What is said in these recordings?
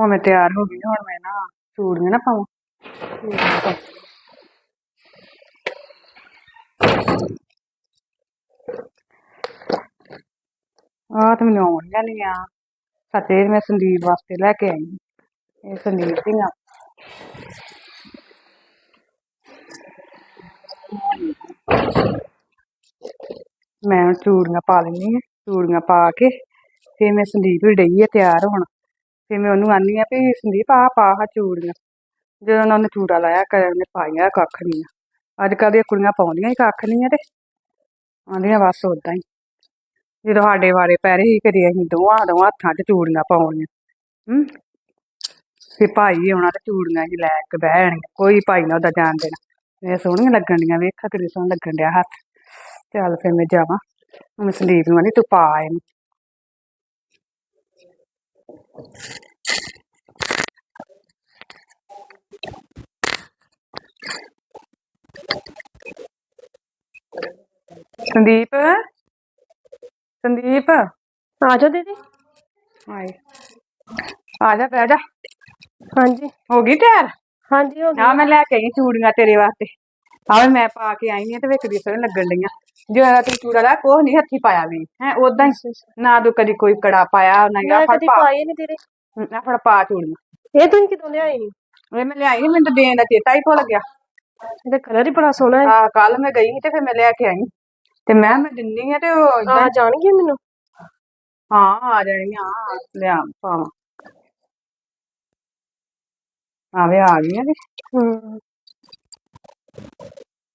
ਹੁਣ ਮੈਂ ਤਿਆਰ ਹੋ ਗਈ, ਹੁਣ ਮੈਂ ਨਾ ਚੂੜੀਆਂ ਨਾ ਪਾਵਾਂ ਆਹ ਤੇ ਮੈਨੂੰ ਆਉਣੀਆਂ ਨਹੀਂ ਆ। ਸੱਚੇ ਮੈਂ ਸੰਦੀਪ ਵਾਸਤੇ ਲੈ ਕੇ ਆਈ। ਇਹ ਸੰਦੀਪ ਦੀਆਂ ਮੈਂ ਚੂੜੀਆਂ ਪਾ ਲੈਣੀ ਆ ਚੂੜੀਆਂ ਪਾ ਕੇ ਤੇ ਮੈਂ ਸੰਦੀਪ ਵੀ ਡਈ ਆ ਤਿਆਰ ਹੋਣ। ਤੇ ਮੈਂ ਉਹਨੂੰ ਆਨੀ ਆ ਵੀ ਸੰਦੀਪ ਆ ਪਾ ਆ ਚੂੜੀਆਂ। ਜਦੋਂ ਉਹਨਾਂ ਨੇ ਚੂੜਾ ਲਾਇਆ, ਕਦੇ ਉਹਨੇ ਪਾਈਆਂ, ਕੱਖ ਨਹੀਂ ਅੱਜ ਕੱਲ੍ਹ ਦੀਆਂ ਕੁੜੀਆਂ ਪਾਉਂਦੀਆਂ ਹੀ ਕੱਖ ਨਹੀਂ ਆ ਤੇ ਆਂਦੀਆਂ ਬਸ ਉਦਾਂ ਹੀ। ਜਦੋਂ ਸਾਡੇ ਵਾਰੇ ਪੈਰੇ ਹੀ ਕਰੀ ਅਸੀਂ ਦੋਵਾਂ ਦੋਵਾਂ ਹੱਥਾਂ 'ਚ ਚੂੜੀਆਂ ਪਾਉਣੀਆਂ। ਹੂੰ? ਫਿਰ ਭਾਈ ਆਉਣਾ ਤੇ ਚੂੜੀਆਂ ਹੀ ਲੈ ਕੇ ਬਹਿਣ ਕੋਈ ਭਾਈ ਨਾ ਉਹਦਾ ਜਾਣ ਦੇਣਾ। ਇਹ ਸੋਹਣੀਆਂ ਲੱਗਣ ਡੀਆਂ ਵੇਖਾ ਕਿੰਨੀ ਸੋਹਣਾ ਲੱਗਣ ਡਿਆ ਹੱਥ। ਚੱਲ ਫਿਰ ਮੈਂ ਜਾਵਾਂ। ਮੈਂ ਸੰਦੀਪ ਨੂੰ ਆਂਦੀ, ਤੂੰ ਪਾ ਇਹਨੂੰ। ਸੰਦੀਪ? ਸੰਦੀਪ? ਆ ਜਾਓ ਦੀਦੀ। ਹਾਏ ਆ ਜਾ ਬਹਿ ਜਾ। ਹਾਂਜੀ। ਹੋ ਗਈ ਤਿਆਰ? ਹਾਂਜੀ ਹੋ ਆ ਮੈਂ ਲੈ ਕੇ ਆਈ ਚੂੜੀਆਂ ਤੇਰੇ ਵਾਸਤੇ। ਆਵੇ ਮੈਂ ਪਾ ਕੇ ਆਈ ਆਂ ਤੇ ਵੇਖਦੀ ਸੋਹਣੀ ਲੱਗਣ ਡਈਆਂ। ਜੋ ਤੂੰ ਚੂੜਾ ਲਾ ਕੋਹ ਨਹੀਂ ਹੱਥੀ ਪਾਇਆ ਵੀ। ਹੈ ਉਦਾਂ ਹੀ। ਨਾ ਤੂੰ ਕਦੀ ਕੋਈ ਕੜਾ ਪਾਇਆ ਨਾ ਆ ਫੜ ਕਦੀ ਪਾ। ਨਹੀਂ ਦੀਦੀ ਆ ਫੜ ਪਾ ਚੂੜੀਆਂ। ਇਹ ਤੁਸੀਂ ਕਿਦੋਂ ਲਿਆਏ ਸੀ ਇਹ ਮੈਂ ਲਿਆਈ ਨੀ, ਮੈਨੂੰ ਤਾਂ ਦੇਣ ਦਾ ਚੇਤਾ ਹੀ ਭੁੱਲ ਗਿਆ। ਇਹਦਾ ਕਲਰ ਹੀ ਬੜਾ ਸੋਹਣਾ ਹੈ। ਆ ਕੱਲ ਮੈਂ ਗਈ ਸੀ ਤੇ ਫਿਰ ਮੈਂ ਲੈ ਕੇ ਆਈ। ਤੇ ਮੈਂ ਮੈਂ ਦਿੰਨੀ ਆ ਤੇ ਉਹ ਏਦਾਂ ਆ ਜਾਣਗੇ ਮੈਨੂੰ? ਹਾਂ ਆ ਜਾਣੀਆਂ ਲਿਆ ਪਾਵਾਂ। ਆਵੇ ਆ ਗਈਆਂ ਤੇ ਹੂੰ।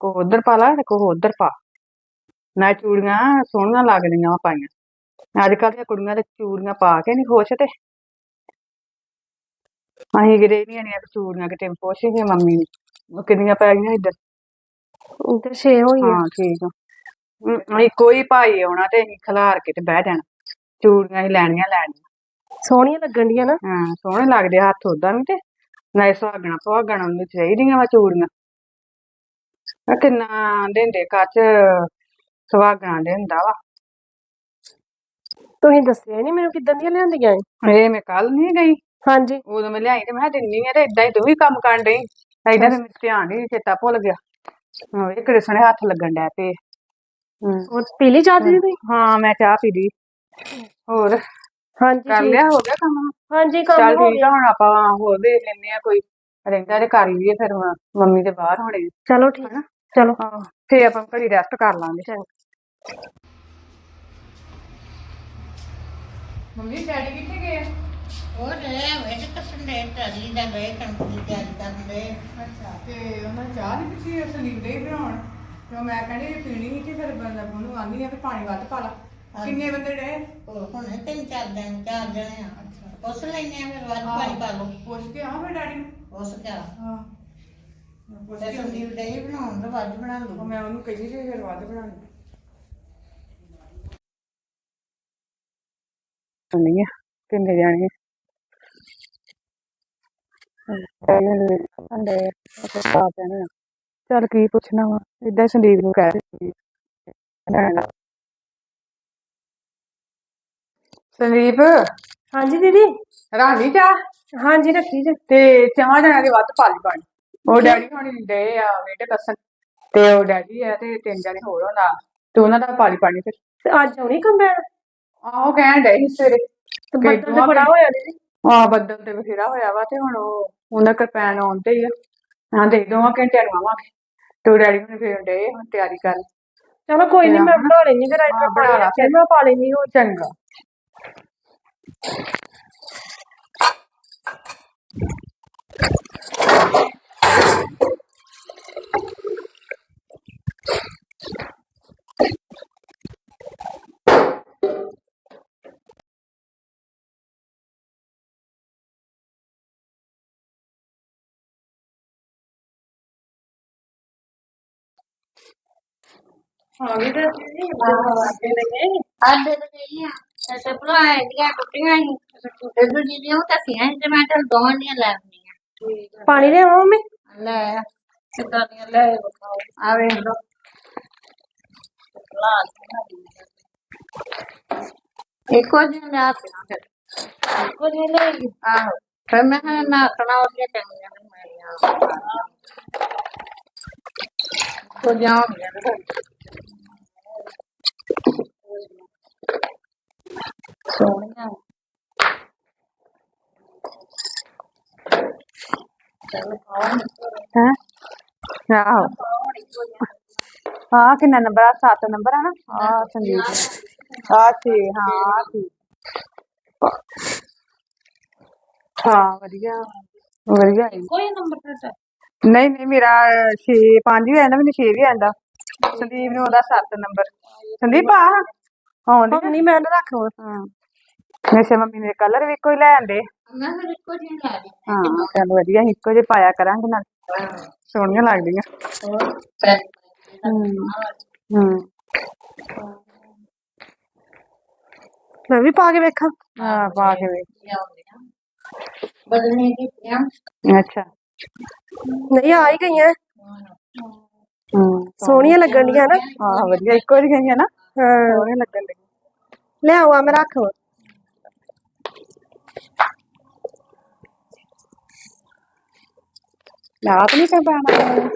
ਕੋ ਉਧਰ ਪਾ ਲਾ ਤੇ ਕੋ ਉਧਰ ਪਾ। ਨਾ ਚੂੜੀਆਂ ਸੋਹਣੀਆਂ ਲੱਗਦੀਆਂ ਵਾ ਪਾਈਆਂ। ਅੱਜ ਕੱਲ੍ਹ ਦੀਆਂ ਕੁੜੀਆਂ ਤੇ ਚੂੜੀਆਂ ਪਾ ਕੇ ਨਹੀਂ ਖੁਸ਼ ਤੇ। ਅਸੀਂ ਕਿਤੇ ਨਹੀਂ ਆਣੀਆਂ ਚੂੜੀਆਂ ਕਿਤੇ ਪੁੱਛ ਗਏ ਮੰਮੀ ਨੂੰ। ਕਿੰਨੀਆਂ ਪੈ ਗਈਆਂ ਇੱਧਰ। ਤੇ ਛੇ ਹੋਈਆਂ ਹਾਂ ਠੀਕ ਆ। ਅਸੀਂ ਕੋਈ ਭਾਈ ਆਉਣਾ ਤੇ ਅਸੀਂ ਖਿਲਾਰ ਕੇ ਤੇ ਬਹਿ ਜਾਣਾ। ਚੂੜੀਆਂ ਹੀ ਲੈਣੀਆਂ ਲੈਣੀਆਂ। ਸੋਹਣੀਆਂ ਲੱਗਣ ਡੀਆਂ ਨਾ। ਹਾਂ ਸੋਹਣੇ ਲੱਗਦੇ ਹੱਥ ਉਦਾਂ ਵੀ ਤੇ। ਨਾਲੇ ਸੁਹਾਗਣਾ ਸੁਹਾਗਣਾ ਨੂੰ ਚਾਹੀਦੀਆਂ ਵਾ ਚੂੜੀਆਂ। ਆ ਕਿੰਨਾ ਦਿੰਦੇ ਕੱਚ ਸੁਹਾਗਣਾ ਦੇ ਹੁੰਦਾ ਵਾ। ਤੁਸੀਂ ਦੱਸਿਆ ਨਹੀਂ ਮੈਨੂੰ ਕਿੱਦਾਂ ਦੀਆਂ ਲਿਆਂਦੀਆਂ ਏ? ਇਹ ਮੈਂ ਕੱਲ ਨਹੀਂ ਗਈ। ਹਾਂਜੀ। ਉਦੋਂ ਮੈਂ ਲਿਆਈ ਤੇ ਮੈਂ ਕਿਹਾ ਦਿੰਨੀ ਆ ਤੇ ਇਦਾਂ ਹੀ ਤੂੰ ਵੀ ਕੰਮ ਕਰਨ ਡਈ। ਏਦਾਂ ਤੇ ਮੈਨੂੰ ਧਿਆਨ ਹੀ ਚੇਤਾ ਭੁੱਲ ਗਿਆ। ਹਾਂ ਇਹ ਕਿਹੜੇ ਸੋਹਣੇ ਹੱਥ ਲੱਗਣ ਡੈ ਪਏ। ਉਹ ਪੀ ਲਈ ਚਾਹ ਦੀਦੀ ਤੁਸੀਂ? ਹਾਂ ਮੈਂ ਚਾਹ ਪੀ ਲਈ। ਹੋਰ? ਹਾਂਜੀ ਕਰ ਠੀਕ। ਲਿਆ ਹੋ ਗਿਆ ਕੰਮ? ਹਾਂਜੀ ਚੱਲ ਕੰਮ ਹੋ ਠੀਕ ਗਿਆ। ਆ ਹੁਣ ਆਪਾਂ ਹੋਰ ਦੇਖ ਲੈਨੇ ਆ ਕੋਈ ਰਹਿੰਦਾ ਤੇ ਕਰ ਲਈਏ ਫਿਰ ਹੁਣ ਮੰਮੀ ਦੇ ਬਾਹਰ ਹੋਣੇ। ਚਲੋ ਠੀਕ ਹਨਾ? ਚਲੋ। ਹਾਂ ਫੇਰ ਆਪਾਂ ਘੜੀ ਰੈਸਟ ਕਰ ਲਾਂਗੇ। ਚੰਗਾ ਮੰਮੀ ਡੈਡੀ ਕਿੱਥੇ ਗਏ ਉਹ ਲੈ ਵੇਟ ਕੱਸਣ ਦੇ ਟਰਾਲੀ ਦਾ ਗਏ ਕਣਕ ਦੀ ਤਿਆਰੀ ਕਰਨ ਦੇ ਅੱਛਾ ਤੇ ਉਹਨਾਂ ਚਾਹ ਨਹੀਂ ਪਿੱਛੇ ਸੰਦੀਪ ਦੇ ਬਣਾਉਣ। ਤੇ ਮੈਂ ਕਹਿੰਦੀ ਪੀਣੀ ਸੀ ਤੇ ਫਿਰ ਬੰਦਾ ਉਹਨੂੰ ਆਂਦੀ ਆ ਵੀ ਪਾਣੀ ਵੱਧ ਪਾ ਲਾ। ਕਿੰਨੇ ਬੰਦੇ ਡੇ ਉਹ ਹੁਣ ਤਿੰਨ ਚਾਰ ਦਿਨ ਚਾਰ ਜਣੇ ਆ। ਅੱਛਾ। ਉਸ ਲੈਨੇ ਆ ਫਿਰ ਵੱਧ ਪਾਣੀ ਪਾ ਲਓ। ਪੁੱਛ ਕੇ ਆ ਫਿਰ ਡੈਡੀ ਨੂੰ। ਹਾਂ। ਤੇ ਸੰਦੀਪ ਬਣਾਉਣ ਬਣਾ ਉਹ ਮੈਂ ਉਹਨੂੰ ਕਹੀ ਫਿਰ ਵੱਧ ਆ ਕਿੰਨੇ ਜਾਣੇ ਅੰਡੇ ਪਾ ਦੇਣਾ ਚੱਲ ਕੀ ਪੁੱਛਣਾ ਵਾ? ਇਦਾਂ ਹੀ ਸੰਦੀਪ ਨੂੰ ਕਹਿ ਰਹੀ ਸੰਦੀਪ? ਹਾਂਜੀ ਦੀਦੀ। ਰਾਣੀ ਚਾਹ ਹਾਂਜੀ ਰੱਖੀ ਜੇ। ਤੇ ਚਾਹ ਜਣਾ ਦੇ ਵੱਧ ਪਾ ਲਈ ਪਾਣੀ। ਉਹ ਡੈਡੀ ਹੋਣੀ ਦੇ ਆ ਵੇਟੇ ਕੱਸਣ ਤੇ ਉਹ ਡੈਡੀ ਆ ਤੇ ਤਿੰਨ ਜਣੇ ਹੋਰ ਹੋਣਾ ਤੇ ਉਹਨਾਂ ਦਾ ਪਾ ਲਈ ਪਾਣੀ ਫਿਰ। ਤੇ ਅੱਜ ਆਉਣੀ ਕੰਬੈਣ ਆਹੋ ਕਹਿਣ ਡਏ ਸੀ ਸਵੇਰੇ। ਤੇ ਬੱਦਲ ਤੇ ਬੜਾ ਹੋਇਆ ਦੀਦੀ? ਆ ਬੱਦਲ ਤੇ ਬਥੇਰਾ ਹੋਇਆ ਵਾ ਤੇ ਹੁਣ ਉਹ ਉਹਨਾਂ ਕਰਪੈਨ ਆਉਂਦੇ ਹੀ ਆ। ਹਾਂ ਦੇ ਦੋਵਾਂ ਘੰਟਿਆਂ ਨੂੰ ਆਵਾਂਗੇ। ਤੇ ਉਹ ਡੈਡੀ ਨੂੰ ਫੇਰ ਡੇ ਹੁਣ ਤਿਆਰੀ ਕਰ ਚਲੋ ਕੋਈ ਨਹੀਂ ਮੈਂ ਬਣਾ ਲੈਣੀ ਫਿਰ ਅੱਜ ਮੈਂ ਬਣਾ ਲਾ ਰੱਖਿਆ। ਮੈਂ ਪਾ ਲੈਣੀ ਹੋ ਚੰਗਾ। ਹਾਂ ਵੀ ਤੇ ਦੀਦੀ ਅੱਗੇ ਲੱਗੇ ਆਡੇ ਤੇ ਭਰਾ ਦੀਆਂ ਟੁੱਟੀਆਂ ਹੀ ਤੇ ਦੂਜੀ ਦੀਆਂ ਤਾਂ ਸੀਆਂ ਤੇ ਮੈਂ ਤਾਂ ਦੋਵਾਂ ਦੀਆਂ ਲੈ ਆਉਂਦੀਆਂ ਪਾਣੀ ਲਿਆਵਾਂ ਮੰਮੀ। ਲੈ ਆ ਕਿੱਦਾਂ ਦੀਆਂ ਲੈ ਬਖਾਓ ਆ ਵੇਖ ਲੋ ਇੱਕੋ ਜਿਹਾ ਲੈ ਪਿਆ ਫਿਰ ਇੱਕੋ ਜਿਹਾ ਲੈ ਆਹੋ ਫਿਰ ਮੈਂ ਕਿਹਾ ਨਾ ਕਣਾ ਉਹਦੀਆਂ ਚੰਗੀਆਂ ਨਹੀਂ ਮੇਰੀਆਂ ਤੋ ਜਾਉਂਗੇ ਸੋਹਣੀਆਂ ਹੈ ਆਹੋ ਹਾਂ ਕਿੰਨਾ ਨੰਬਰ ਆ 7 ਨੰਬਰ ਆ ਨਾ ਆ ਸੰਦੀਪ ਆ ਛੇ ਹਾਂ ਆ ਛੇ ਹਾਂ ਵਧੀਆ ਵਧੀਆ। ਕੋਈ ਨੰਬਰ ਤੇ ਨਹੀਂ ਨਹੀਂ ਮੇਰਾ 6 5 ਵੀ ਆਂਦਾ ਮੈਨੂੰ 6 ਵੀ ਆਂਦਾ ਸੰਦੀਪ ਨੂੰ ਉਹਦਾ 7 ਨੰਬਰ ਸੰਦੀਪ ਆ ਆਉਂਦੀ ਨਹੀਂ ਮੈਂ ਨਾ ਰੱਖ ਲਵਾਂ ਹਾਂ ਵੈਸੇ ਮੰਮੀ ਨੇ ਕਲਰ ਵੀ ਇੱਕੋ ਹੀ ਲੈ ਆਂਦੇ ਮੈਂ ਫਿਰ ਇੱਕੋ ਜਿਹੀ ਲਾ ਲਈ ਹਾਂ ਚੱਲ ਵਧੀਆ ਇੱਕੋ ਜਿਹੇ ਪਾਇਆ ਕਰਾਂਗੇ ਨਾਲ। ਸੋਹਣੀਆਂ ਲੱਗਦੀਆਂ। ਹੋਰ ਪੈਰ ਹੂੰ। ਮੈਂ ਵੀ ਪਾ ਕੇ ਵੇਖਾਂ। ਹਾਂ ਪਾ ਕੇ ਵੇਖ। ਬਦਲਨੇ ਕੀਤੀਆਂ ਅੱਛਾ। ਨਹੀਂ ਆ ਹੀ ਗਈਆਂ। ਹੂੰ ਸੋਹਣੀਆਂ ਲੱਗਣ ਡੀਆਂ ਨਾ। ਹਾਂ ਵਧੀਆ। ਇੱਕੋ ਜਿਹੀ ਗਈਆਂ ਨਾ। ਹਾਂ। ਸੋਹਣੀਆਂ ਲੱਗਣ ਲੱਗੀ ਲੈ ਆਵਾ ਮੈਂ ਰੱਖ ਲਵਾਂ ਲਾਤ ਨਹੀਂ ਕਰ ਪਾਣਾ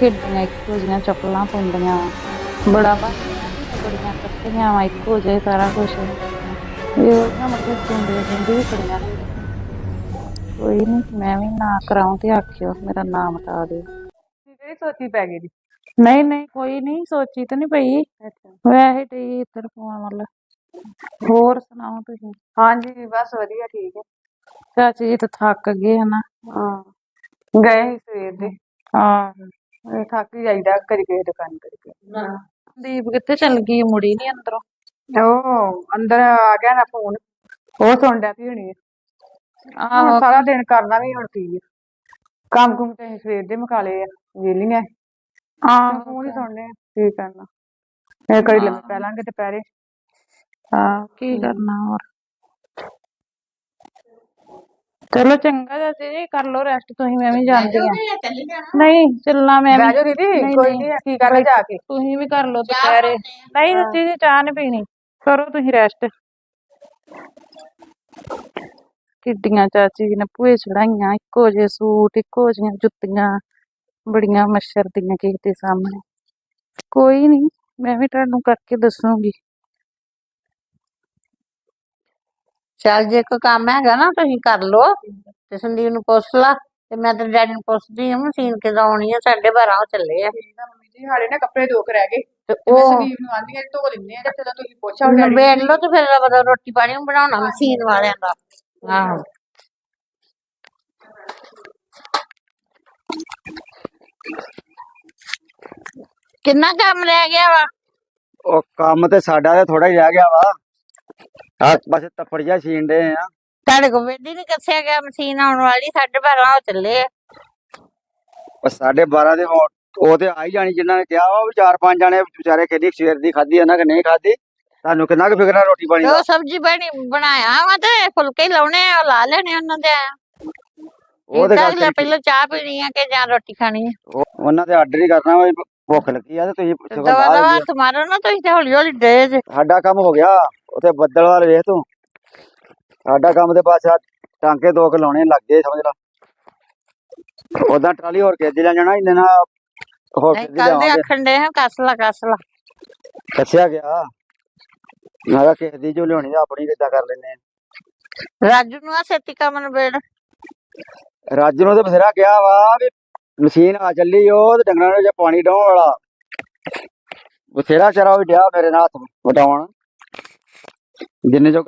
ਖੇਡੀਆਂ ਇੱਕੋ ਜਿਹੀਆਂ ਚੱਪਲਾਂ ਪਾਉਂਦੀਆਂ। ਬੜਾ ਬਸ ਕੁੜੀਆਂ ਕੱਟੀਆਂ ਵਾ ਇੱਕੋ ਜਿਹਾ ਹੀ ਸਾਰਾ ਕੁਝ ਇਹ ਉਹਨਾਂ ਮਤਲਬ ਸੁਣਦੇ ਜਿੰਦੀ ਵੀ ਕੁੜੀਆਂ ਨੇ। ਕੋਈ ਨਹੀਂ ਮੈਂ ਵੀ ਨਾ ਕਰਾਉਂ ਤੇ ਆਖਿਓ ਮੇਰਾ ਨਾਮ ਬਤਾ ਦਿਓ। ਕਿਹੜੀ ਸੋਚੀ ਪੈ ਗਈ ਦੀ ਨਹੀਂ ਨਹੀਂ ਕੋਈ ਨਹੀਂ ਸੋਚੀ ਤਾਂ ਨਹੀਂ ਪਈ। ਅੱਛਾ। ਵੈਸੇ ਤੇ ਇੱਧਰ ਪਾਉਣ ਵਾਲਾ। ਹੋਰ ਸੁਣਾਓ ਤੁਸੀਂ? ਹਾਂਜੀ ਬਸ ਵਧੀਆ ਠੀਕ ਹੈ। ਚਾਚੀ ਜੀ ਤਾਂ ਥੱਕ ਗਏ ਹਨਾ। ਹਾਂ। ਗਏ ਸੀ ਸਵੇਰ ਦੇ। ਹਾਂ। ਇਹ ਥੱਕ ਹੀ ਜਾਈਦਾ ਕਰੀ ਕਿਸੇ ਦੁਕਾਨ ਕਰਕੇ ਦੀਪ ਕਿੱਥੇ ਚਲ ਗਈ ਮੁੜੀ ਨਹੀਂ ਅੰਦਰੋਂ? ਉਹ ਅੰਦਰ ਆ ਗਿਆ ਨਾ ਫੋਨ। ਉਹ ਸੁਣ ਡਿਆ ਪਈ ਹੋਣੀ। ਹੈ। ਆਹੋ ਸਾਰਾ ਦਿਨ ਕਰਨਾ ਵੀ ਹੁਣ ਕੀ ਹੈ ਕੰਮ ਕੁਮ ਤੇ ਅਸੀਂ ਸਵੇਰ ਦੇ ਮੁਕਾ ਲਏ ਆ ਵੇਲੀਆਂ ਆਹੋ। ਫੋਨ ਹੀ ਸੁਣਨੇ ਆ ਕੀ ਕਰਨਾ। ਇਹ ਕੜੀ ਲੰਮੇ ਪੈ ਲਾਂਗੇ ਦੁਪਹਿਰੇ। ਹਾਂ ਕੀ ਕਰਨਾ ਹੋਰ? ਚਲੋ ਚੰਗਾ ਚਾਚੀ ਜੀ ਕਰ ਲਓ ਰੈਸਟ ਤੁਸੀਂ ਮੈਂ ਵੀ ਜਾਂਦੀ ਆ ਨਹੀਂ ਚੱਲਣਾ ਮੈਂ ਬਹਿ ਵੀ ਜਾਓ ਦੀਦੀ ਨਹੀਂ, ਕੋਈ ਨਹੀਂ। ਨਹੀਂ ਕੀ ਕਰਨਾ ਜਾ ਕੇ। ਤੁਸੀਂ ਵੀ ਕਰ ਲਓ ਦੁਪਹਿਰੇ। ਨਹੀਂ ਚਾਚੀ ਜੀ ਚਾਹ ਨਹੀਂ ਪੀਣੀ। ਕਰੋ ਤੁਸੀਂ ਰੈਸਟ ਕਿੱਡੀਆਂ ਚਾਚੀ ਜੀ ਨੇ ਭੂਏ ਚੜਾਈਆਂ ਇੱਕੋ ਜਿਹੇ ਸੂਟ ਇੱਕੋ ਜਿਹੀਆਂ ਜੁੱਤੀਆਂ ਬੜੀਆਂ ਮੱਛਰ ਦੀਆਂ ਕਿਸੇ ਦੇ ਸਾਹਮਣੇ। ਕੋਈ ਨਹੀਂ ਮੈਂ ਵੀ ਤੁਹਾਨੂੰ ਕਰਕੇ ਦੱਸੂਗੀ। ਚੱਲ ਜੇ ਕੋਈ ਕੰਮ ਹੈਗਾ ਨਾ ਤੁਸੀਂ ਕਰ ਲੋ ਤੇ ਸੰਦੀਪ ਨੂੰ ਪੁੱਛ ਲਾ ਤੇ ਮੈਂ ਤੇ ਡੈਡੀ ਨੂੰ ਪੁੱਛਦੀ ਹਾਂ ਮਸ਼ੀਨ ਕਿਦੋਂ ਆਉਣੀ ਆ ਸਾਡੇ 12 ਉਹ ਚੱਲੇ ਆ। ਮੰਮੀ ਜੀ ਹਾਲੇ ਨਾ ਕੱਪੜੇ ਦੋ ਕੁ ਰਹਿ ਗਏ ਤੇ ਤੇ ਮੈਂ ਉਹ ਸੰਦੀਪ ਨੂੰ ਆਂਦੀ ਆ ਧੋ ਲੈਂਦੇ ਆ ਤੇ ਚਲੋ ਤੁਸੀਂ ਪੁੱਛੋ ਡੈਡੀ ਨਿਬੇੜ ਲੋ ਤੇ ਫਿਰ ਬਦਾ ਰੋਟੀ ਪਾਣੀ ਵੀ ਬਣਾਉਣਾ ਮਸ਼ੀਨ ਵਾਲਿਆਂ ਦਾ। ਆਹੋ। ਕਿੰਨਾ ਕੰਮ ਰਹਿ ਗਿਆ ਵਾ? ਉਹ ਕੰਮ ਤੇ ਸਾਡਾ ਤੇ ਥੋੜਾ ਹੀ ਰਹਿ ਗਿਆ ਵਾ। ਆਸ ਪਾਸੇ ਤੱਪੜ ਜਿਹਾ ਛੀਂਡੇ ਆ। ਤੁਹਾਡੇ ਕੋਲ ਵੇਦੀ ਨਹੀਂ ਕੱਸਿਆ ਗਿਆ ਮਸ਼ੀਨ ਆਉਣ ਵਾਲੀ ਸਾਡੇ 12 ਉਹ ਚੱਲੇ ਆ। ਉਹ ਸਾਡੇ 12 ਦੇ ਉਹ ਉਹ ਤੇ ਆਈ ਜਾਣੀ ਜਿਨ੍ਹਾਂ ਨੇ ਕਿਹਾ ਵਾ ਉਹ ਵੀ ਚਾਰ ਪੰਜ ਜਾਣੇ ਵਿਚਾਰੇ ਕਿਹਦੀ ਸਵੇਰ ਦੀ ਖਾਧੀ ਉਹਨਾਂ ਕਿ ਨਹੀਂ ਖਾਧੀ। ਤੁਹਾਨੂੰ ਕਿੰਨਾ ਕੁ ਫਿਕਰ ਆ ਰੋਟੀ ਪਾਣੀ ਦਾ? ਉਹ ਸਬਜ਼ੀ ਬਣੀ ਬਣਾਇਆ ਵਾ ਤੇ ਫੁਲਕੇ ਹੀ ਲਾਉਣੇ ਆ ਉਹ ਲਾ ਲੈਣੇ ਉਹਨਾਂ ਦੇ। ਉਹ ਤੇ ਗੱਲ ਤੇਰੀ ਪਹਿਲਾਂ ਚਾਹ ਪੀਣੀ ਆ ਕਿ ਜਾਂ ਰੋਟੀ ਖਾਣੀ ਆ। ਉਹ- ਉਹਨਾਂ ਤੇ ਆਰਡਰ ਹੀ ਕਰਨਾ ਵਾ ਵੀ ਭੁੱਖ ਲੱਗੀ ਆ ਤੇ ਤੁਸੀਂ ਸਗੋਂ ਦਵਾ ਬਾਹਰ ਦਵਾ ਜੀ। ਹੱਥ ਮਾਰੋ ਨਾ ਤੁਸੀਂ ਤੇ ਹੌਲੀ ਹੌਲੀ ਡੇ ਜੇ। ਸਾਡਾ ਕੰਮ ਹੋ ਗਿਆ। ਉਥੇ ਬੱਦਲ ਵਾਲ ਵੇਖ ਤੂੰ। ਸਾਡਾ ਕੰਮ ਤੇ ਬਸ ਆ ਟਾਂਕੇ ਦੋ ਕੁ ਲਾਉਣੇ ਲੱਗੇ ਸਮਝ ਲਾ। ਉਦਾਂ ਟਰਾਲੀ ਹੋਰ ਕਿੱਦ ਲੈ ਜਾਣਾ ਇੰਨੇ ਨਾ ਹੋਰ ਕਿੱਦ ਕੱਲ ਦੇ ਲਿਆਵਾਂਗੇ ਆਖਣ ਦੇ ਹਾਂ ਕੱਸ ਲਾ ਕੱਸ ਲਾ ਦੱਸਿਆ ਗਿਆ ਕਿਹਾ ਕਿਸੇ ਦੀ ਜੋ ਲਿਆਉਣੀ ਆ ਆਪਣੀ ਕਿੱਦਾਂ ਕਰ ਲੈਨੇ ਰਾਜੂ ਨੂੰ ਆ ਛੇਤੀ ਕੰਮ ਨਿਬੇੜ। ਰਾਜੂ ਨੂੰ ਤੇ ਬਥੇਰਾ ਕਿਹਾ ਵਾ ਵੀ ਮਸ਼ੀਨ ਆ ਚੱਲੀ ਉਹ ਤੇ ਡੰਗਰਾਂ ਨੂੰ ਜੇ ਪਾਣੀ ਡਾਉਣ ਵਾਲਾ। ਬਥੇਰਾ ਚਰਾ ਵੀ ਡਿਆ ਮੇਰੇ ਨਾਲ ਹੱਥ ਵਟਾਉਣ। ਜਿੰਨੇ ਜੋ